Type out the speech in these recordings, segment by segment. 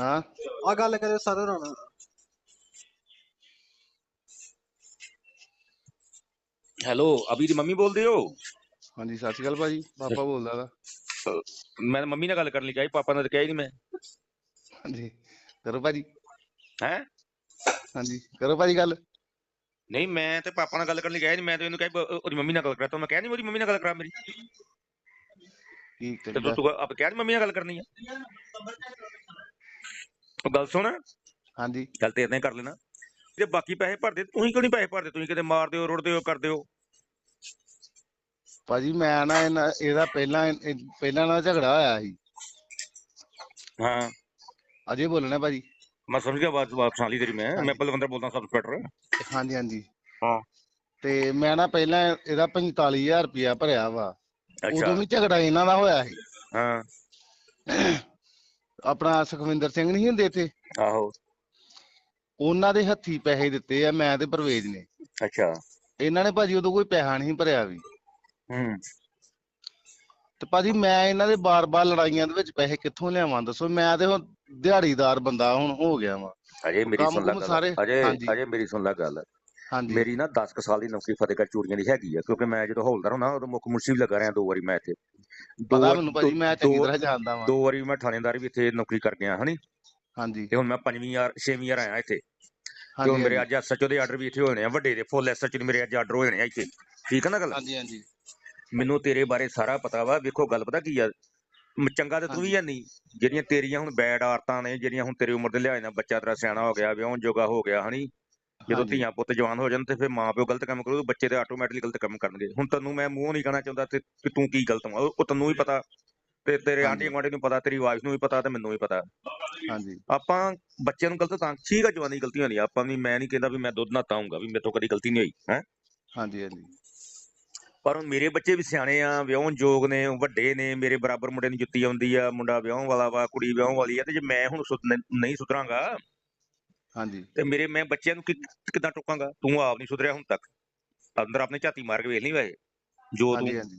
ਹਾਂ। ਆ ਗੱਲ ਕਰਿਓ ਸਾਰੇ ਨਾਲ ਹੈਲੋ ਅਭੀ ਦੀ ਮੰਮੀ ਬੋਲਦੇ ਹੋ? ਹਾਂਜੀ ਸਤਿ ਸ਼੍ਰੀ ਅਕਾਲ ਭਾਜੀ। ਪਾਪਾ ਬੋਲਦਾ ਵਾ। ਮੈਂ ਮੰਮੀ ਨਾਲ ਗੱਲ ਕਰਨ ਲਈ ਕਿਹਾ ਸੀ ਪਾਪਾ ਨਾਲ ਤਾਂ ਕਿਹਾ ਹੀ ਨਹੀਂ ਮੈਂ। ਹਾਂਜੀ ਕਰੋ ਭਾਜੀ। ਹੈ? ਹਾਂਜੀ ਕਰੋ ਭਾਜੀ ਗੱਲ। ਨਹੀਂ ਮੈਂ ਤੇ ਪਾਪਾ ਨਾਲ ਗੱਲ ਕਰਨ ਲਈ ਕਿਹਾ ਨਹੀਂ ਮੈਂ ਤੇ ਇਹਨੂੰ ਕਿਹਾ ਉਹਦੀ ਮੰਮੀ ਨਾਲ ਗੱਲ ਕਰਾ ਤਾ ਮੈਂ ਕਿਹਾ ਨਹੀਂ ਉਹਦੀ ਮੰਮੀ ਨਾਲ ਗੱਲ ਕਰਾ ਮੇਰੀ। ਕੀ ਤੇ ਕਰੀਦਾ? ਤੂੰ ਤੂੰ ਆਪ ਕਿਹਾ ਨੀ ਮੰਮੀ ਨਾਲ ਗੱਲ ਕਰਨੀ ਆ? ਉਹ ਗੱਲ ਸੁਣ। ਹਾਂਜੀ। ਗੱਲ ਤੇ ਇਦਾਂ ਕਰ ਲੈਣਾ ਤੇ ਬਾਕੀ ਪੈਸੇ ਭਰਦੇ ਤੁਸੀਂ ਕਿਉਂ ਨਹੀਂ ਪੈਸੇ ਭਰਦੇ? ਤੁਸੀਂ ਕਿਤੇ ਮਾਰਦੇ ਹੋ ਰੁੜਦੇ ਹੋ ਕਰਦੇ ਹੋ। ਭਾਜੀ ਮੈਂ ਨਾ ਇਹਨਾਂ- ਇਹਦਾ ਪਹਿਲਾਂ ਇਹ- ਪਹਿਲਾਂ ਨਾਲ ਝਗੜਾ ਹੋਇਆ ਸੀ। ਹਾਂ। ਅਜੇ ਬੋਲਣਾ ਭਾਜੀ। ਮੈਂ ਸਮਝ ਗਿਆ ਬਾਤ ਬਾਤ ਸੁਣਾ ਲਈ ਤੇਰੀ ਮੈਂ। ਮੈਂ ਬਲਵੰਦਰ ਬੋਲਦਾ ਸਬ ਇੰਸਪੈਕਟਰ ਹਾਂਜੀ ਹਾਂਜੀ। ਹਾਂ। ਤੇ ਮੈਂ ਨਾ ਪਹਿਲਾਂ ਇਹਦਾ 45000 ਰੁਪਇਆ ਭਰਿਆ ਵਾ। ਅੱਛਾ। ਉਦੋਂ ਵੀ ਝਗੜਾ ਇਹਨਾਂ ਦਾ ਹੋਇਆ ਸੀ। ਹਾਂ। ਆਪਣਾ ਸੁਖਵਿੰਦਰ ਸਿੰਘ ਨਹੀਂ ਹੁੰਦੇ ਇੱਥੇ? ਆਹੋ। ਉਹਨਾਂ ਦੇ ਹੱਥੀ ਪੈਸੇ ਦਿੱਤੇ ਆ ਮੈਂ ਤੇ ਪਰਵੇਜ ਨੇ। ਅੱਛਾ। ਇਹਨਾਂ ਨੇ ਭਾਜੀ ਉਦੋਂ ਕੋਈ ਪੈਸਾ ਨਹੀਂ ਭਰਿਆ ਵੀ। ਹੂੰ। ਤੇ ਭਾਜੀ ਮੈਂ ਇਹਨਾਂ ਦੇ ਬਾਰ-ਬਾਰ ਲੜਾਈਆਂ ਦੇ ਵਿੱਚ ਪੈਸੇ ਕਿੱਥੋਂ ਲਿਆਵਾਂ ਦੱਸੋ? ਮੈਂ ਤੇ ਹੁਣ ਦਿਹਾੜੀਦਾਰ ਬੰਦਾ ਹੁਣ ਹੋ ਗਿਆ ਵਾਂ। ਅਜੇ ਮੇਰੀ ਸੁਣ ਲੈ ਗੱਲ। ਅਜੇ ਮੇਰੀ ਸੁਣ ਲੈ ਗੱਲ। ਮੇਰੀ ਨਾ 10 ਕੁ ਸਾਲ ਦੀ ਨੌਕਰੀ ਫਤਿਹਗੜ੍ਹ ਚੂੜੀਆਂ ਦੀ ਹੈਗੀ ਆ ਕਿਉਂਕਿ ਮੈਂ ਜਦੋਂ ਹੌਲਦਾਰ ਹੁੰਦਾ ਉਦੋਂ ਮੁੱਖ ਮੁਨਸੀ ਵੀ ਲੱਗਾ ਰਿਹਾ ਦੋ ਵਾਰੀ ਮੈਂ ਇੱਥੇ। ਦੋ ਪਤਾ ਵਾਰ- ਮੈਨੂੰ ਭਾਜੀ ਮੈਂ ਚੰਗੀ ਤਰ੍ਹਾਂ ਜਾਣਦਾ ਵਾਂ। ਦੋ ਵਾਰੀ ਮੈਂ ਥਾਣੇਦਾਰ ਵੀ ਇੱਥੇ ਨੌਕਰੀ ਕਰ ਗਿਆ ਹਨੀ ਹਾਂਜੀ। ਤੇ ਹੁਣ ਮੈਂ ਪੰਜਵੀਂ ਯਾਰ ਛੇਵੀਂ ਯਾਰ ਆਇਆ ਇੱਥੇ। ਤੇ ਹੁਣ ਮੇਰੇ ਅੱਜ ਐਸਐਚਓ ਦੇ ਆਰਡਰ ਵੀ ਇੱਥੇ ਨੇ ਆ ਵੱਡੇ ਦੇ ਫੁੱਲ ਐਸਐਚਓ ਦੇ ਮੇਰੇ ਅੱਜ ਆਰਡਰ ਨੇ ਆ ਇੱਥੇ। ਠੀਕ ਹੈ ਨਾ ਗੱਲ? ਹਾਂਜੀ ਹਾਂਜੀ। ਮੈਨੂੰ ਤੇਰੇ ਬਾਰੇ ਸਾਰਾ ਪਤਾ ਵਾ ਵੇਖੋ ਗੱਲ ਪਤਾ ਕੀ ਆ? ਚੰਗਾ ਤੇ ਤੂੰ ਵੀ ਹੈ ਨਹੀਂ ਜਿਹੜੀਆਂ ਤੇਰੀਆਂ ਹੁਣ ਬੈਡ ਆਦਤਾਂ ਨੇ ਜਿਹੜੀਆਂ ਹੁਣ ਤੇਰੀ ਉਮਰ ਦੇ ਲਿਹਾਜ਼ ਨਾਲ ਬੱਚਾ ਤੇਰਾ ਸਿਆਣਾ ਹੋ ਗਿਆ ਵਿਆਹਣ ਜੋਗਾ ਹੋ ਗਿਆ ਹਨੀ ਜਦੋਂ। ਧੀਆਂ ਪੁੱਤ ਜਵਾਨ ਹੋ ਜਾਣ ਤੇ ਫਿਰ ਮਾਂ ਪਿਓ ਗਲਤ ਕੰਮ ਕਰੂ ਬੱਚੇ ਤੇ ਆਟੋਮੈਟਿਕਲੀ ਗਲਤ ਕੰਮ ਕਰਨਗੇ। ਹੁਣ ਤੈਨੂੰ ਮੈਂ ਮੂੰਹ ਨਹੀਂ ਕਹਿਣਾ ਚਾਹੁੰਦਾ ਤੇ ਕਿ ਤੂੰ ਕੀ ਗਲਤ ਵਾ? ਉਹ ਤੈਨੂੰ ਵੀ ਪਤਾ। ਤੇ ਤੇਰੇ। ਆਂਢੀ ਗੁਆਂਢੀ ਨੂੰ ਪਤਾ ਤੇਰੀ ਵਾਈਫ ਨੂੰ ਵੀ ਪਤਾ ਤੇ ਮੈਨੂੰ ਵੀ ਪਤਾ। ਹਾਂਜੀ। ਆਪਾਂ ਬੱਚਿਆਂ ਨੂੰ ਗਲਤ ਤਾਂ ਠੀਕ ਆ ਜਵਾਨੀ ਗਲਤੀਆਂ ਨਹੀਂ। ਆਪਾਂ ਵੀ ਮੈਂ ਨਹੀਂ ਕਹਿੰਦਾ ਵੀ ਮੈਂ ਦੁੱਧ ਨਾਤਾ ਹੂੰਗਾ ਵੀ ਮੇਰੇ ਤੋਂ ਕਦੀ ਗਲਤੀ ਨਹੀਂ ਹੋਈ ਹੈ? ਹਾਂਜੀ ਹਾਂਜੀ। ਪਰ ਹੁਣ ਮੇਰੇ ਬੱਚੇ ਵੀ ਸਿਆਣੇ ਆ ਵਿਆਹਣ ਯੋਗ ਨੇ ਵੱਡੇ ਨੇ ਮੇਰੇ ਬਰਾਬਰ ਮੁੰਡੇ ਨੂੰ ਜੁੱਤੀ ਆਉਂਦੀ ਆ ਮੁੰਡਾ ਵਿਆਹਣ ਵਾਲਾ ਵਾ ਕੁੜੀ ਵਿਆਹਣ ਵਾਲੀ ਆ ਤੇ ਜੇ ਮੈਂ ਹੁਣ ਨਹੀਂ ਸੁਧਰਾਂਗਾ ਹਾਂਜੀ। ਤੇ ਮੇਰੇ ਮੈਂ ਬੱਚਿਆਂ ਨੂੰ ਕਿ- ਕਿੱਦਾਂ ਟੋਕਾਂਗਾ? ਤੂੰ ਆਪ ਨਹੀਂ ਸੁਧਰਿਆ ਹੁਣ ਤੱਕ। ਅੰਦਰ ਆਪਣੇ ਝਾਤੀ ਮਾਰ ਕੇ ਵੇਖ ਨਹੀਂ ਵੈਸੇ। ਜੋ ਤੂੰ ਹਾਂਜੀ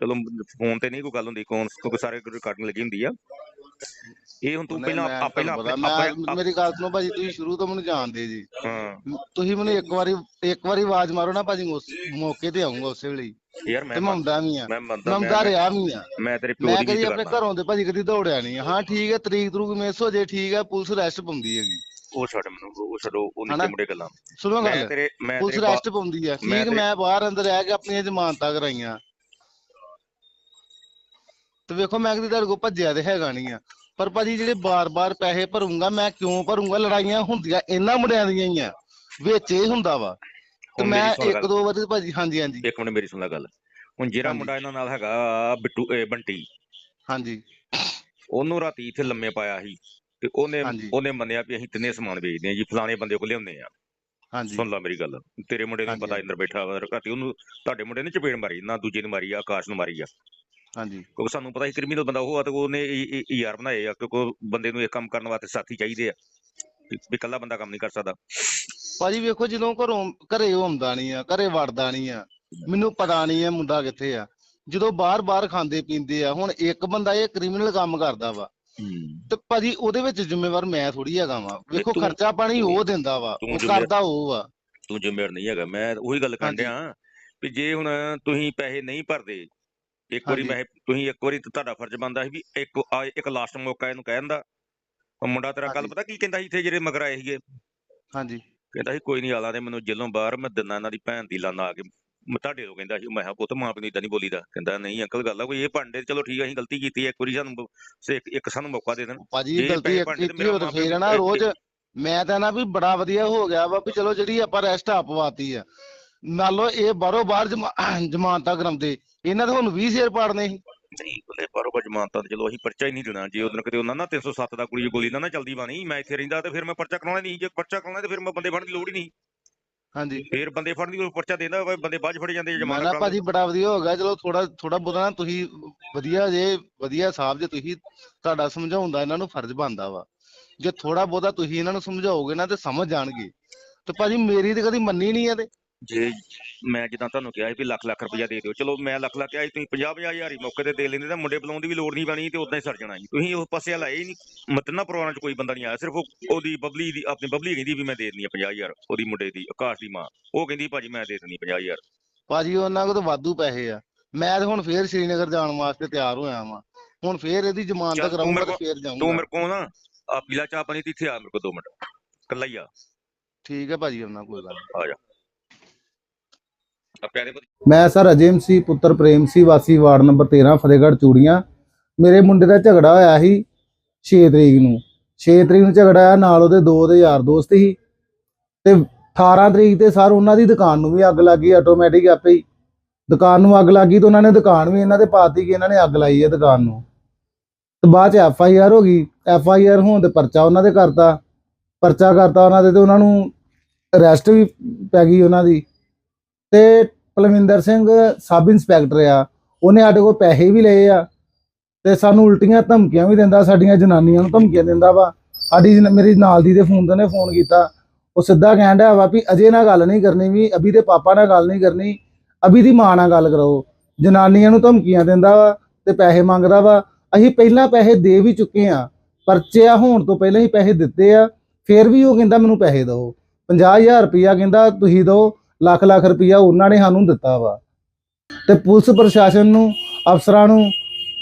ਚਲੋ ਫੋਨ ਤੇ ਨਹੀਂ ਕੋਈ ਗੱਲ ਹੁੰਦੀ ਕੌਣ ਕਿਉਂਕਿ ਸਾਰੇ ਰਿਕਾਰਡਿੰਗ ਲੱਗੀ ਹੁੰਦੀ ਆ। ਇਹ ਹੁਣ ਤੂੰ ਨਹੀਂ, ਪਹਿਲਾਂ ਮੈਂ ਆ- ਪਹਿਲਾਂ ਤੁਹਾਨੂੰ ਆਪਣੇ ਪਤਾ, ਆਪਣੇ- ਮੈਂ ਮੇਰੀ ਗੱਲ ਸੁਣੋ ਭਾਜੀ ਤੁਸੀਂ ਸ਼ੁਰੂ ਤੋਂ ਮੈਨੂੰ ਜਾਣਦੇ ਜੀ। ਹਾਂ। ਤੁਸੀਂ ਮੈਨੂੰ ਇੱਕ ਵਾਰੀ ਇੱਕ ਵਾਰੀ ਆਵਾਜ਼ ਮਾਰੋ ਨਾ ਭਾਜੀ ਉਸ ਮੌਕੇ ਤੇ ਆਉਂਗਾ ਉਸੇ ਵੇਲੇ ਹੀ। ਯਾਰ ਮੈਂ ਤੇ ਮੈਂ ਆਉਂਦਾ ਵੀ ਆ। ਮੈਂ ਮੰਨਦਾ ਮੈਂ ਮੈਂ ਆਉਂਦਾ ਰਿਹਾ ਵੀ ਆ। ਮੈਂ ਤੇਰੇ ਪਿਓ ਮੈਂ ਦੀ ਕਦੀ ਇੱਜ਼ਤ ਆਪਣੇ ਕਰਦਾ। ਘਰੋਂ ਦੇ ਭਾਜੀ ਕਦੀ ਦੌੜਿਆ ਨਹੀਂ ਹਾਂ ਠੀਕ ਹੈ ਤਰੀਕ ਤਰੂਕ ਮਿਸ ਹੋ ਜੇ ਠੀਕ ਹੈ ਪੁਲਿਸ ਅਰੈਸਟ ਪਾਉਂਦੀ ਹੈਗੀ। ਉਹ ਛੱਡ ਮੈਨੂੰ ਉਹ ਛੱਡੋ ਉਹ? ਨਿੱਕੇ ਮੁੰਡੇ ਗੱਲਾਂ। ਸੁਣੋ ਗੱਲ। ਤੇਰੇ ਮੈਂ ਪੁਲਿਸ ਅਰੈਸਟ ਪਾਉਂਦੀ ਆ ਠੀਕ ਮੈਂ ਬਾਹਰ ਅੰਦਰ ਰਹਿ ਕੇ ਆਪਣੀਆਂ ਜ਼ਮਾਨਤਾਂ ਕਰਾਈਆਂ। ਤੇ ਵੇਖੋ ਮੈਂ ਕਦੀ ਤੁਹਾਡੇ ਭੱਜਿਆ ਤੇ ਹੈਗਾ ਨਹੀਂ ਆ। ਪਰ ਭਾਜੀ ਜਿਹੜੇ ਬਾਰ-ਬਾਰ ਪੈਸੇ ਭਰੂੰਗਾ ਮੈਂ ਕਿਉਂ ਭਰੂੰਗਾ? ਲੜਾਈਆਂ ਹੁੰਦੀਆਂ ਇਹਨਾਂ ਮੁੰਡਿਆਂ ਦੀਆਂ ਹੀ ਆ। ਵਿੱਚ ਇਹ ਹੁੰਦਾ ਵਾ। ਤੇ ਮੈਂ ਇੱਕ। ਦੋ ਵਾਰੀ ਭਾਜੀ ਹਾਂਜੀ ਹਾਂਜੀ। ਇੱਕ ਮਿੰਟ ਮੇਰੀ ਸੁਣ ਲੈ ਗੱਲ। ਹੁਣ ਜਿਹੜਾ। ਮੁੰਡਾ ਇਹਨਾਂ ਨਾਲ ਹੈਗਾ ਬਿੱਟੂ ਬੰਟੀ। ਹਾਂਜੀ। ਉਹਨੂੰ ਰਾਤੀ ਇੱਥੇ ਲੰਮੇ ਪਾਇਆ ਸੀ। ਤੇ ਉਹਨੇ ਹਾਂਜੀ। ਉਹਨੇ ਮੰਨਿਆ ਵੀ ਅਸੀਂ ਤਿੰਨੇ ਸਮਾਨ ਵੇਚਦੇ ਆ ਜੀ ਫਲਾਣੇ ਬੰਦੇ ਕੋਲ ਲਿਆਉਂਦੇ ਆ ਹਾਂਜੀ। ਸੁਣ ਲੈ ਮੇਰੀ ਗੱਲ ਤੇਰੇ ਮੁੰਡੇ ਨੂੰ ਹਾਂਜੀ, ਪਤਾ। ਅੰਦਰ ਬੈਠਾ ਵਾ ਰਾਤੀ ਉਹਨੂੰ ਤੁਹਾਡੇ ਮੁੰਡੇ ਨੇ ਚਪੇੜ ਮਾਰੀ ਨਾ ਦੂਜੇ ਨੂੰ ਮਾਰੀ ਆ ਆਕਾਸ਼ ਨੂੰ ਮਾਰੀ ਆ। ਹਾਂਜੀ। ਕਿਉਂਕਿ ਸਾਨੂੰ ਪਤਾ ਸੀ ਕ੍ਰਿਮੀਨਲ ਬੰਦਾ ਉਹ ਆ ਤੇ ਉਹਨੇ ਇਹ- ਇਹ- ਇਹ ਯਾਰ ਬਣਾਏ ਆ ਕਿਉਂਕਿ ਉਹ ਬੰਦੇ ਨੂੰ ਇਹ ਕੰਮ ਕਰਨ ਵਾਸਤੇ ਸਾਥੀ ਚਾਹੀਦੇ ਆ ਵੀ- ਵੀ ਇਕੱਲਾ ਬੰਦਾ ਕੰਮ ਨਹੀਂ ਕਰ ਸਕਦਾ। ਭਾਜੀ ਵੇਖੋ ਜਦੋਂ ਘਰੋਂ ਘਰੇ ਉਹ ਆਉਂਦਾ ਨਹੀਂ ਆ ਘਰੇ ਵੜਦਾ ਨਹੀਂ ਆ ਮੈਨੂੰ ਪਤਾ ਨਹੀਂ ਹੈ ਮੁੰਡਾ ਕਿੱਥੇ ਆ। ਜਦੋਂ ਬਾਹਰ-ਬਾਹਰ ਖਾਂਦੇ ਪੀਂਦੇ ਆ ਹੁਣ ਇੱਕ ਬੰਦਾ ਇਹ ਕ੍ਰਿਮੀਨਲ ਕੰਮ ਕਰਦਾ ਵਾ ਤੇ ਭਾਜੀ ਉਹਦੇ ਵਿੱਚ ਜ਼ਿੰਮੇਵਾਰ ਮੈਂ ਥੋੜੀ ਹੈਗਾ ਵਾ। ਵੇਖੋ ਤੂੰ- ਖਰਚਾ ਪਾਣੀ ਉਹ ਦਿੰਦਾ ਵਾ ਤੂੰ ਉਹ ਜ਼ਿੰਮੇਵਾਰ- ਕਰਦਾ ਉਹ ਆ ਤੂੰ ਜ਼ਿੰਮੇਵਾਰ ਨਹੀਂ ਹੈਗਾ। ਮੈਂ ਉਹੀ ਗੱਲ ਕਰਨ ਹਾਂਜੀ। ਡਿਆ ਵੀ ਜੇ ਹੁਣ ਤੁਸੀਂ ਪੈਸੇ ਨਹੀਂ ਭਰਦੇ ਇੱਕ ਵਾਰੀ ਹਾਂਜੀ। ਮੈਂ ਤੁਸੀਂ ਇੱਕ ਵਾਰੀ ਤਾਂ ਤੁਹਾਡਾ ਫਰਜ਼ ਬਣਦਾ ਸੀ ਵੀ ਇੱਕ ਆ ਇੱਕ ਲਾਸਟ ਮੌਕਾ ਇਹਨੂੰ ਕਹਿਣ ਦਾ। ਉਹ ਮੁੰਡਾ ਤੇਰਾ ਕੱਲ ਹਾਂਜੀ। ਪਤਾ ਕੀ ਕਹਿੰਦਾ ਸੀ ਇੱਥੇ ਜਿਹੜੇ ਮਗਰ ਆਏ ਸੀਗੇ? ਹਾਂਜੀ। ਕਹਿੰਦਾ ਸੀ ਕੋਈ ਨਹੀਂ ਆਲਾ ਦੇ ਮੈਨੂੰ ਜੇਲੋਂ ਬਾਹਰ ਮੈਂ ਦਿਨਾ ਇਹਨਾਂ ਦੀ ਭੈਣ ਦੀ ਲਾਨਾ ਆ ਕੇ ਮੈਂ ਤੁਹਾਡੇ ਤੋਂ ਕਹਿੰਦਾ ਸੀ ਮੈਂ ਕਿਹਾ ਪੁੱਤ ਮਾਂ ਪਿਓ ਨੂੰ ਇਦਾਂ ਨਹੀਂ ਬੋਲੀਦਾ। ਕਹਿੰਦਾ ਨਹੀਂ ਅੰਕਲ ਗੱਲ ਆ ਕੋਈ ਇਹ ਭਾਂਡੇ ਚਲੋ ਠੀਕ ਆ ਅਸੀਂ ਗਲਤੀ ਕੀਤੀ ਹੈ ਇੱਕ ਵਾਰੀ ਸਾਨੂੰ ਬ- ਸੇ- ਇੱਕ- ਇੱਕ ਸਾਨੂੰ ਮੌਕਾ ਦੇ ਦੇਣ। ਭਾਜੀ ਜੇ ਗਲਤੀ ਇੱਕ ਬਣਦੇ ਤੇ ਕੀਤੀ ਮੇਰਾ ਹੋ ਤਾਂ ਮਾਂ ਫੇਰ ਨਾ ਰੋਜ਼। ਮੈਂ ਤਾਂ ਨਾ ਵੀ ਬੜਾ ਵਧੀਆ ਹੋ ਗਿਆ ਵਾ ਵੀ ਚਲੋ ਜਿਹੜੀ ਆਪਾਂ ਰੈਸਟ ਆਪਵਾਤੀ ਆ। ਨਾਲੋਂ ਇਹ ਬਾਹਰੋਂ ਬਾਹਰ ਜਮਾ- ਜ਼ਮਾਨਤਾਂ ਕਰਾਉਂਦੇ। ਇਹਨਾਂ ਦੇ ਹੁਣ 20 ਸ਼ੇਰ ਪਾੜਨੇ ਸੀ। ਨਹੀਂ ਬਲੇ ਬਾਰੋ ਜਮਾਨਤਾਂ ਤੇ ਚਲੋ ਅਸੀਂ ਪਰਚਾ ਹੀ ਨਹੀਂ ਦੇਣਾ। ਜੇ ਉਦੋਂ ਕਿਤੇ ਉਹਨਾਂ ਨਾ 307 ਦਾ ਕੁੜੀ ਗੋਲੀ ਨਾ ਨਾ ਚਲਦੀ ਬਾਣੀ ਮੈਂ ਇੱਥੇ ਰਹਿੰਦਾ ਤੇ ਫਿਰ ਮੈਂ ਪਰਚਾ ਕਰਾਉਣਾ ਨਹੀਂ। ਜੇ ਪਰਚਾ ਕਰਾਉਣਾ ਤੇ ਫਿਰ ਮੈਂ ਬੰਦੇ ਫੜਨ ਦੀ ਲੋੜ ਹੀ ਨਹੀਂ। ਹਾਂਜੀ। ਫਿਰ ਬੰਦੇ ਫੜਨ ਦੀ ਕੋਈ ਪਰਚਾ ਦੇਂਦਾ ਕੋਈ ਬੰਦੇ ਬਾਅਦ 'ਚ ਫੜੇ ਜਾਂਦੇ ਮੈਂ ਜਮਾਨਤ ਨਾ ਭਾਜੀ ਬੜਾ ਵਧੀਆ ਹੋ ਗਿਆ ਚਲੋ ਥੋੜਾ ਥੋੜਾ ਬਹੁਤਾ ਨਾ ਤੁਸੀਂ ਵਧੀਆ ਜੇ ਵਧੀਆ ਸਾਹਿਬ ਜੇ ਤੁਸੀਂ ਤੁਹਾਡਾ ਸਮਝਾਉਣ ਦਾ ਇਹਨਾਂ ਨੂੰ ਫਰਜ਼ ਬਣਦਾ ਵਾ। ਜੇ ਥੋੜਾ ਬਹੁਤਾ ਤੁਸੀਂ ਇਹਨਾਂ ਨੂੰ ਸਮਝਾਓਗੇ ਨਾ ਤੇ ਸਮਝ ਜਾਣਗੇ। ਤੇ ਭਾਜੀ ਮੇਰੀ ਤੇ ਕਦੀ ਮੰਨੀ ਨਹੀਂ ਆ ਤੇ। ਜੇ ਮੈਂ ਜਿੱਦਾਂ ਤੁਹਾਨੂੰ ਕਿਹਾ ਸੀ ਵੀ ਲੱਖ ਲੱਖ ਰੁਪਇਆ ਦੇ ਦਿਓ ਚਲੋ ਮੈਂ ਲੱਖ ਲੱਖ ਕਿਹਾ ਸੀ ਤੁਸੀਂ 50 50 ਹਜ਼ਾਰ ਹੀ ਮੌਕੇ ਤੇ ਦੇ ਲੈਂਦੇ ਤਾਂ ਮੁੰਡੇ ਬੁਲਾਉਣ ਦੀ ਵੀ ਲੋੜ ਨਹੀਂ ਪੈਣੀ ਤੇ ਉਦਾਂ ਹੀ ਸਰ ਜਾਣਾ ਸੀ ਤੁਸੀਂ ਉਸ ਪਾਸੇ ਲਾਏ ਨਹੀਂ ਮਤਨਾ ਪਰਿਵਾਰਾਂ ਚ ਕੋਈ ਬੰਦਾ ਨਹੀਂ ਆਇਆ ਸਿਰਫ ਉਹ- ਉਹਦੀ ਬਬਲੀ ਦੀ ਆਪਣੀ ਬਬਲੀ ਕਹਿੰਦੀ ਵੀ ਮੈਂ ਦੇ ਦਿੰਦੀ ਆ 50 ਹਜ਼ਾਰ ਉਹਦੀ ਮੁੰਡੇ ਦੀ ਆਕਾਸ਼ ਦੀ ਮਾਂ। ਉਹ ਕਹਿੰਦੀ ਭਾਜੀ ਮੈਂ ਦੇ ਦਿੰਦੀ 50 ਹਜ਼ਾਰ। ਭਾਜੀ ਉਹਨਾਂ ਕੋਲ ਤਾਂ ਵਾਧੂ ਪੈਸੇ ਆ। ਮੈਂ ਤੇ ਹੁਣ ਫੇਰ ਸ਼੍ਰੀਨਗਰ ਜਾਣ ਵਾਸਤੇ ਤਿਆਰ ਹੋਇਆ ਵਾਂ। ਹੁਣ ਫੇਰ ਇਹਦੀ ਜ਼ਮਾਨਤ ਤੂੰ ਕਰਾਉਂਗਾ ਤੇ ਫੇਰ ਤੂੰ ਜਾਊਂਗਾ ਮੇਰੇ ਕੋਲ ਨਾ ਆ ਪੀਲਾ ਚਾਹ ਪਾਣੀ ਤੇ ਇੱਥੇ ਆ ਮੇਰੇ ਕੋਲ 2 ਮਿੰਟ। ਕੱਲਾ ਹੀ ਆ। ਠੀਕ ਹੈ ਭਾਜੀ ਉਹਨਾਂ ਨੀ। ਆ ਜਾ। ਮੈਂ ਸਰ ਅਜੇਮ ਸੀ, ਪੁੱਤਰ ਪ੍ਰੇਮ ਸੀ, ਵਾਸੀ ਵਾਰਡ ਨੰਬਰ 13 ਫਤਿਹਗੜ੍ਹ ਚੂੜੀਆਂ। ਮੇਰੇ ਮੁੰਡੇ ਦਾ ਝਗੜਾ ਹੋਇਆ ਸੀ 6 ਤਰੀਕ ਨੂੰ। 6 ਤਰੀਕ ਨੂੰ ਝਗੜਾ ਹੋਇਆ, ਨਾਲ ਉਹਦੇ ਦੋ ਦੇ ਯਾਰ ਦੋਸਤ ਸੀ। ਤੇ 18 ਤਰੀਕ ਤੇ ਸਰ ਉਹਨਾਂ ਦੀ ਦੁਕਾਨ ਨੂੰ ਵੀ ਅੱਗ ਲੱਗ ਗਈ ਆਟੋਮੈਟਿਕ ਆਪੇ ਹੀ। ਦੁਕਾਨ ਨੂੰ ਅੱਗ ਲੱਗ ਗਈ ਤੇ ਉਹਨਾਂ ਨੇ ਦੁਕਾਨ ਵੀ ਇਹਨਾਂ ਦੇ ਪਾਤੀ ਕਿ ਇਹਨਾਂ ਨੇ ਅੱਗ ਲਾਈ ਹੈ ਦੁਕਾਨ ਨੂੰ। ਤੇ ਬਾਅਦ ਚ ਐਫ ਆਈ ਆਰ ਹੋ ਗਈ। ਐਫ ਆਈ ਆਰ ਹੋਣ ਤੇ ਪਰਚਾ ਉਹਨਾਂ ਦੇ ਕਰਤਾ। ਪਰਚਾ ਕਰਤਾ ਉਹਨਾਂ ਦੇ ਤੇ ਉਹਨਾਂ ਨੂੰ ਅਰੈਸਟ ਵੀ ਪੈ ਗਈ ਉਹਨਾਂ ਦੀ। ਤੇ ਪਲਵਿੰਦਰ ਸਿੰਘ ਸਬ ਇੰਸਪੈਕਟਰ ਆ, ਉਹਨੇ ਸਾਡੇ ਕੋਲ ਪੈਸੇ ਵੀ ਲਏ ਆ ਤੇ ਸਾਨੂੰ ਉਲਟੀਆਂ ਧਮਕੀਆਂ ਵੀ ਦਿੰਦਾ, ਸਾਡੀਆਂ ਜਨਾਨੀਆਂ ਨੂੰ ਧਮਕੀਆਂ ਦਿੰਦਾ ਵਾ। ਸਾਡੀ ਮੇਰੀ ਨਾਲ ਦੀ ਦੇ ਫੋਨ ਤੇ ਨੇ ਫੋਨ ਕੀਤਾ। ਉਹ ਸਿੱਧਾ ਕਹਿਣ ਡਿਆ ਵਾ ਵੀ ਅਜੇ ਨਾਲ ਗੱਲ ਨਹੀਂ ਕਰਨੀ ਵੀ, ਅਭੀ ਦੇ ਪਾਪਾ ਨਾਲ ਗੱਲ ਨਹੀਂ ਕਰਨੀ, ਅਭੀ ਦੀ ਮਾਂ ਨਾਲ ਗੱਲ ਕਰਾਓ ਜਨਾਨੀਆਂ ਨੂੰ ਧਮਕੀਆਂ ਦਿੰਦਾ ਵਾ ਤੇ ਪੈਸੇ ਮੰਗਦਾ ਵਾ। ਅਸੀਂ ਪਹਿਲਾਂ ਪੈਸੇ ਦੇ ਵੀ ਚੁੱਕੇ ਆ ਪਰਚਿਆ ਹੋਣ ਤੋਂ ਪਹਿਲਾਂ ਹੀ ਪੈਸੇ ਦਿੱਤੇ ਆ, ਫਿਰ ਵੀ ਉਹ ਕਹਿੰਦਾ ਮੈਨੂੰ ਪੈਸੇ ਦਿਓ। 50000 ਰੁਪਇਆ ਕਹਿੰਦਾ ਤੁਸੀਂ ਦਿਓ ਲੱਖ ਲੱਖ ਰੁਪਈਆ ਉਹਨਾਂ ਨੇ ਸਾਨੂੰ ਦਿੱਤਾ ਵਾ। ਤੇ ਪੁਲਿਸ ਪ੍ਰਸ਼ਾਸਨ ਨੂੰ, ਅਫਸਰਾਂ ਨੂੰ,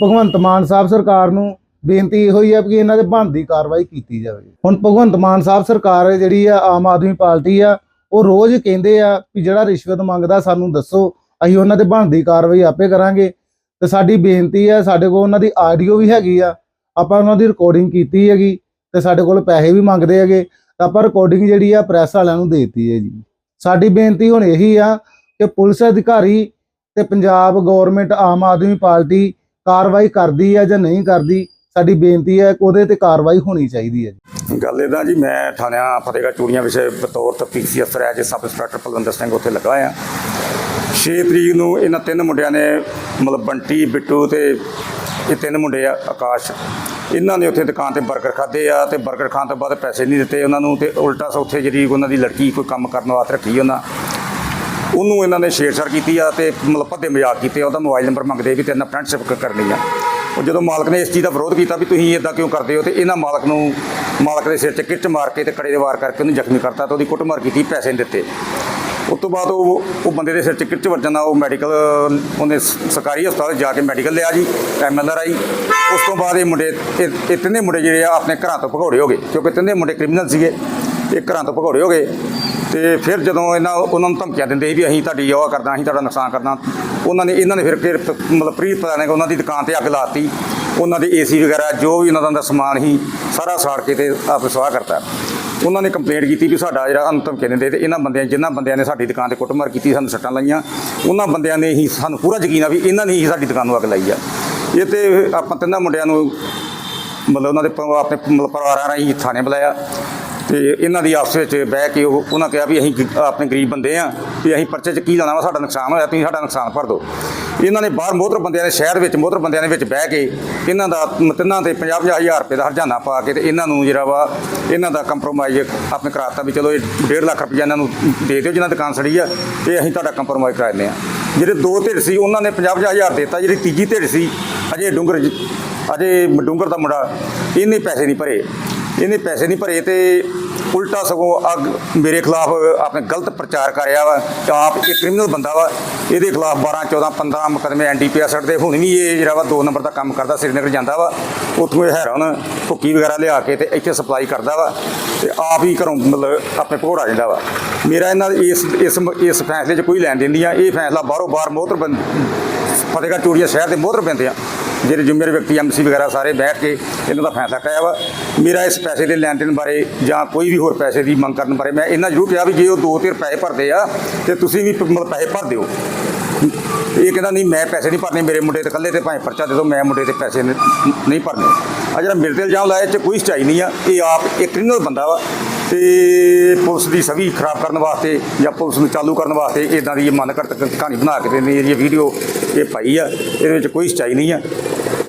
ਭਗਵੰਤ ਮਾਨ ਸਾਹਿਬ ਸਰਕਾਰ ਨੂੰ ਬੇਨਤੀ ਇਹੋ ਹੀ ਆ ਕਿ ਇਹਨਾਂ ਦੇ ਬਣਦੀ ਕਾਰਵਾਈ ਕੀਤੀ ਜਾਵੇ। ਹੁਣ ਭਗਵੰਤ ਮਾਨ ਸਾਹਿਬ ਸਰਕਾਰ ਜਿਹੜੀ ਆ, ਆਮ ਆਦਮੀ ਪਾਰਟੀ ਆ, ਉਹ ਰੋਜ਼ ਕਹਿੰਦੇ ਆ ਕਿ ਜਿਹੜਾ ਰਿਸ਼ਵਤ ਮੰਗਦਾ ਸਾਨੂੰ ਦੱਸੋ, ਅਸੀਂ ਉਹਨਾਂ ਤੇ ਬਣਦੀ ਕਾਰਵਾਈ ਆਪੇ ਕਰਾਂਗੇ। ਤੇ ਸਾਡੀ ਬੇਨਤੀ ਆ, ਸਾਡੇ ਕੋਲ ਉਹਨਾਂ ਦੀ ਆਡੀਓ ਵੀ ਹੈਗੀ ਆ, ਆਪਾਂ ਉਹਨਾਂ ਦੀ ਰਿਕਾਰਡਿੰਗ ਕੀਤੀ ਹੈਗੀ, ਤੇ ਸਾਡੇ ਕੋਲ ਪੈਸੇ ਵੀ ਮੰਗਦੇ ਹੈਗੇ, ਤਾਂ ਆਪਾਂ ਰਿਕਾਰਡਿੰਗ ਜਿਹੜੀ ਆ ਪ੍ਰੈਸ ਵਾਲਿਆਂ ਨੂੰ ਦੇ ਦਿੱਤੀ ਹੈ ਜੀ। ਸਾਡੀ ਬੇਨਤੀ ਹੁਣ ਇਹੀ ਆ ਕਿ ਪੁਲਿਸ ਅਧਿਕਾਰੀ ਤੇ ਪੰਜਾਬ ਗਵਰਨਮੈਂਟ ਆਮ ਆਦਮੀ ਪਾਰਟੀ ਕਾਰਵਾਈ ਕਰਦੀ ਹੈ ਜਾਂ ਨਹੀਂ ਕਰਦੀ, ਸਾਡੀ ਬੇਨਤੀ ਹੈ ਕਿ ਉਹਦੇ ਤੇ ਕਾਰਵਾਈ ਹੋਣੀ ਚਾਹੀਦੀ ਹੈ ਜੀ। ਗੱਲ ਇਹਦਾ ਜੀ, ਮੈਂ ਥਾਣਿਆਂ ਫਤਿਹਗੜ੍ਹ ਚੂੜੀਆਂ ਵਿਖੇ ਬਤੌਰ ਤਫਤੀਸ਼ੀ ਅਫਸਰ ਹੈ ਜੇ ਸਬ ਇੰਸਪੈਕਟਰ ਪਲਵਿੰਦਰ ਸਿੰਘ ਉੱਥੇ ਲੱਗਾ ਆ। 6 ਤਰੀਕ ਨੂੰ ਇਹਨਾਂ ਤਿੰਨ ਮੁੰਡਿਆਂ ਨੇ ਮਤਲਬ ਬੰਟੀ, ਬਿੱਟੂ ਤੇ ਇਹ ਤਿੰਨ ਮੁੰਡੇ ਆ, ਆਕਾਸ਼। ਇਹਨਾਂ ਨੇ ਉੱਥੇ ਦੁਕਾਨ ਤੇ 버ਗਰ ਖਾਦੇ ਆ ਤੇ 버ਗਰ ਖਾਣ ਤੋਂ ਬਾਅਦ ਪੈਸੇ ਨਹੀਂ ਦਿੱਤੇ ਉਹਨਾਂ ਨੂੰ ਤੇ ਉਲਟਾ ਸ ਉੱਥੇ ਜਿਹੜੀ ਉਹਨਾਂ ਦੀ ਲੜਕੀ ਕੋਈ ਕੰਮ ਕਰਨ ਵਾਸਤੇ ਰੱਖੀ ਉਹਨਾਂ। ਉਹਨੂੰ ਇਹਨਾਂ ਨੇ ਛੇੜਛਾੜ ਕੀਤੀ ਆ ਤੇ ਮਤਲਬ ਭੱਦੇ ਮਜ਼ਾਕ ਕੀਤੇ ਉਹਦਾ ਮੋਬਾਈਲ ਨੰਬਰ ਮੰਗਦੇ ਵੀ ਤੇਰੇ ਨਾਲ ਫਰੈਂਡਸ਼ਿਪ ਕਰਨੀ ਆ। ਉਹ ਜਦੋਂ ਮਾਲਕ ਨੇ ਇਸ ਚੀਜ਼ ਦਾ ਵਿਰੋਧ ਕੀਤਾ ਵੀ ਤੁਸੀਂ ਇਦਾਂ ਕਿਉਂ ਕਰਦੇ ਹੋ ਤੇ ਇਹਨਾਂ ਮਾਲਕ ਨੂੰ, ਮਾਲਕ ਦੇ ਸਿਰ 'ਚ ਕਿਰਚ ਮਾਰ ਕੇ ਤੇ ਕੜੇ ਦੇ ਵਾਰ ਕਰਕੇ ਉਹਨੂੰ ਜ਼ਖਮੀ ਕਰਤਾ ਤੇ ਉਹਦੀ ਕੁੱਟਮਾਰ ਕੀਤੀ, ਪੈਸੇ ਨਹੀਂ ਦਿੱਤੇ। ਉਸ ਤੋਂ ਬਾਅਦ ਉਹ ਉਹ ਬੰਦੇ ਦੇ ਸਿਰ 'ਚ ਕਿਰਚ ਵੱਜਣ ਨਾਲ ਉਹ ਮੈਡੀਕਲ, ਉਹਨੇ ਸਰਕਾਰੀ ਹਸਪਤਾਲ ਜਾ ਕੇ ਮੈਡੀਕਲ ਲਿਆ ਜੀ ਐਮਐਲਆਰ ਆਈ। ਉਸ ਤੋਂ ਬਾਅਦ ਇਹ ਮੁੰਡੇ ਇਹ ਇਹ ਤਿੰਨੇ ਮੁੰਡੇ ਜਿਹੜੇ ਆ ਆਪਣੇ ਘਰਾਂ ਤੋਂ ਭਗੌੜੇ ਹੋ ਗਏ, ਕਿਉਂਕਿ ਤਿੰਨੇ ਮੁੰਡੇ ਕ੍ਰਿਮੀਨਲ ਸੀਗੇ। ਇਹ ਘਰਾਂ ਤੋਂ ਭਗੌੜੇ ਹੋ ਗਏ ਤੇ ਫਿਰ ਜਦੋਂ ਇਹਨਾਂ ਉਹਨਾਂ ਨੂੰ ਧਮਕੀਆਂ ਦਿੰਦੇ ਸੀ ਵੀ ਅਸੀਂ ਤੁਹਾਡੀ ਉਹ ਕਰਨਾ ਅਸੀਂ ਤੁਹਾਡਾ ਨੁਕਸਾਨ ਕਰਨਾ ਉਹਨਾਂ ਨੇ ਇਹਨਾਂ ਨੇ ਫਿਰ ਫਿਰ ਮਤਲਬ ਪ੍ਰੀਤ ਪਤਾ ਨੇ ਉਹਨਾਂ ਦੀ ਦੁਕਾਨ ਤੇ ਅੱਗ ਲਾਤੀ। ਉਹਨਾਂ ਦੇ ਏਸੀ ਵਗੈਰਾ ਜੋ ਵੀ ਉਹਨਾਂ ਦਾ ਸਮਾਨ ਸੀ, ਸਾਰਾ ਸਾੜ ਕੇ ਤੇ ਆਪ ਸਵਾਹ ਕਰਤਾ। ਉਹਨਾਂ ਨੇ ਕੰਪਲੇਂਟ ਕੀਤੀ ਵੀ ਸਾਡਾ ਜਿਹੜਾ ਸਾਨੂੰ ਧਮਕੀਆਂ ਦਿੰਦੇ ਤੇ ਇਹਨਾਂ ਬੰਦਿਆਂ ਜਿਨ੍ਹਾਂ ਬੰਦਿਆਂ ਨੇ ਸਾਡੀ ਦੁਕਾਨ ਤੇ ਕੁੱਟਮਾਰ ਕੀਤੀ, ਸਾਨੂੰ ਸੱਟਾਂ ਲਾਈਆਂ। ਉਹਨਾਂ ਬੰਦਿਆਂ ਨੇ ਹੀ ਸਾਨੂੰ ਪੂਰਾ ਯਕੀਨ ਆ ਵੀ ਇਹਨਾਂ ਨੇ ਹੀ ਸਾਡੀ ਦੁਕਾਨ ਨੂੰ ਅੱਗ ਲਾਈ ਆ। ਇਹ ਤੇ ਆਪਾਂ ਤਿੰਨਾਂ ਮੁੰਡਿਆਂ ਨੂੰ ਮਤਲਬ ਉਹਨਾਂ ਦੇ ਆਪਣੇ ਮਤਲਬ ਪਰਿਵਾਰਾਂ ਰਾਹੀਂ ਥਾਣੇ ਬੁਲਾਇਆ। ਤੇ ਇਹਨਾਂ ਦੀ ਆਪਸ ਵਿੱਚ ਬਹਿ ਕੇ ਉਹ ਉਹਨਾਂ ਕਿਹਾ ਵੀ ਅਸੀਂ ਗ- ਆਪਣੇ ਗਰੀਬ ਬੰਦੇ ਆ, ਵੀ ਅਸੀਂ ਪਰਚੇ 'ਚ ਕੀ ਲਾਣਾ ਵਾ, ਸਾਡਾ ਨੁਕਸਾਨ ਹੋਇਆ, ਤੁਸੀਂ ਸਾਡਾ ਨੁਕਸਾਨ ਭਰ ਦਿਓ। ਇਹਨਾਂ ਨੇ ਬਾਹਰ ਮੋਹਤਰ ਬੰਦਿਆਂ ਨੇ ਸ਼ਹਿਰ ਵਿੱਚ, ਮੋਹਤਰ ਬੰਦਿਆਂ ਦੇ ਵਿੱਚ ਬਹਿ ਕੇ ਇਹਨਾਂ ਦਾ ਤਿੰਨਾਂ ਤੇ 50 ਹਜ਼ਾਰ ਰੁਪਏ ਦਾ ਹਰਜਾਨਾ ਪਾ ਕੇ ਤੇ ਇਹਨਾਂ ਨੂੰ ਜਿਹੜਾ ਵਾ, ਇਹਨਾਂ ਦਾ ਕੰਪਰੋਮਾਈਜ਼ ਆਪਣੇ ਕਰਾਤਾ ਵੀ ਚਲੋ ਇਹ 1.5 ਲੱਖ ਰੁਪਏ ਇਹਨਾਂ ਨੂੰ ਦੇ ਦਿਓ ਜਿਹਨਾਂ ਦੁਕਾਨ ਸੜੀ ਆ, ਤੇ ਅਸੀਂ ਤੁਹਾਡਾ ਕੰਪਰੋਮਾਈਜ਼ ਕਰਾ ਦਿੰਦੇ ਆ। ਜਿਹੜੇ ਦੋ ਧਿਰ ਸੀ, ਉਹਨਾਂ ਨੇ 50 ਹਜ਼ਾਰ ਦਿੱਤਾ, ਜਿਹੜੀ ਤੀਜੀ ਧਿਰ ਸੀ, ਅਜੇ ਡੂੰਗਰ ਜ- ਅਜੇ ਡੂੰਗਰ ਦਾ ਮੁੰਡਾ ਇਹਨੇ ਪੈਸੇ ਨਹੀਂ ਭਰੇ। ਇਹਨੇ ਪੈਸੇ ਨਹੀਂ ਭਰੇ ਤੇ ਉਲਟਾ ਸਗੋਂ ਅੱਗ ਮੇਰੇ ਖਿਲਾਫ ਆਪਣੇ ਗਲਤ ਪ੍ਰਚਾਰ ਕਰਿਆ ਵਾ। ਕਿ ਆਪ ਇੱਕ ਕ੍ਰਿਮੀਨਲ ਬੰਦਾ ਵਾ। ਇਹਦੇ ਖਿਲਾਫ 12 14 15 ਮੁਕਦਮੇ ਐਨਡੀਪੀਐਸ ਦੇ ਹੁਣ ਵੀ ਇਹ ਜਿਹੜਾ ਵਾ ਦੋ ਨੰਬਰ ਦਾ ਕੰਮ ਕਰਦਾ, ਸ੍ਰੀਨਗਰ ਜਾਂਦਾ ਵਾ। ਉੱਥੋਂ ਇਹ ਹੈਰਾਨ, ਭੁੱਕੀ ਵਗੈਰਾ ਲਿਆ ਕੇ ਤੇ ਇੱਥੇ ਸਪਲਾਈ ਕਰਦਾ ਵਾ। ਤੇ ਆਪ ਹੀ ਘਰੋਂ ਮਤਲਬ ਆਪਣੇ ਭਗੌੜਾ ਜਾਂਦਾ ਵਾ। ਮੇਰਾ ਇਹਨਾਂ ਦੇ ਇਸ ਇਸ ਇਸ ਫੈਸਲੇ 'ਚ ਕੋਈ ਲੈਣ ਦੇਣ ਨਹੀਂ ਆ। ਇਹ ਫੈਸਲਾ ਬਾਹਰੋਂ ਬਾਹਰ ਮੋਹਤਰ ਬੰਦ ਫਤਿਹਗੜ੍ਹ ਚੂੜੀਆ ਸ਼ਹਿਰ ਦੇ ਮੋਹਤਰ ਬੰਦੇ ਆ। ਜਿਹੜੇ ਜ਼ਿੰਮੇਵਾਰ ਵਿਅਕਤੀ ਐਮਸੀ ਵਗੈਰਾ ਸਾਰੇ ਬੈਠ ਕੇ ਇਹਨਾਂ ਦਾ ਫੈਸਲਾ ਕਰਿਆ ਵਾ। ਮੇਰਾ ਇਸ ਪੈਸੇ ਦੇ ਲੈਣ ਦੇਣ ਬਾਰੇ ਜਾਂ ਕੋਈ ਵੀ ਹੋਰ ਪੈਸੇ ਦੀ ਮੰਗ ਕਰਨ ਬਾਰੇ ਮੈਂ ਇਹਨਾਂ ਜ਼ਰੂਰ ਕਿਹਾ ਵੀ ਜੇ ਉਹ ਦੋ ਤਿਰ ਪੈਸੇ ਭਰਦੇ ਆ, ਤੇ ਤੁਸੀਂ ਵੀ ਮਤਲਬ ਪੈਸੇ ਭਰ ਦਿਓ। ਇਹ ਕਹਿੰਦਾ, ਨਹੀਂ, ਮੈਂ ਪੈਸੇ ਨਹੀਂ ਭਰਨੇ, ਮੇਰੇ ਮੁੰਡੇ ਤੇ ਇਕੱਲੇ ਤੇ ਭਾਵੇਂ ਪਰਚਾ ਦੇ ਦਿਓ, ਮੈਂ ਮੁੰਡੇ ਤੇ ਪੈਸੇ ਨਹੀਂ ਭਰਨੇ। ਆ ਜਿਹੜਾ ਮੇਰੇ ਤੇ ਇਲਜ਼ਾਮ ਲਾਇਆ, ਇਹ 'ਚ ਕੋਈ ਸਚਾਈ ਨਹੀਂ ਆ। ਇਹ ਆਪ ਇੱਕ ਕ੍ਰਿਮੀਨਲ ਬੰਦਾ ਵਾ। ਤੇ ਪੁਲਿਸ ਦੀ ਸਵੀ ਖਰਾਬ ਕਰਨ ਵਾਸਤੇ ਜਾਂ ਪੁਲਿਸ ਨੂੰ ਚਾਲੂ ਕਰਨ ਵਾਸਤੇ ਇਦਾਂ ਦੀ ਇਹ ਮਨ ਘੜਤ ਕਹਾਣੀ ਬਣਾ ਕੇ ਤੇ ਮੇਰੀ ਇਹ ਵੀਡੀਓ ਇਹ ਪਾਈ ਆ। ਇਹਦੇ ਵਿੱਚ ਕੋਈ ਸਚਾਈ ਨਹੀਂ ਆ।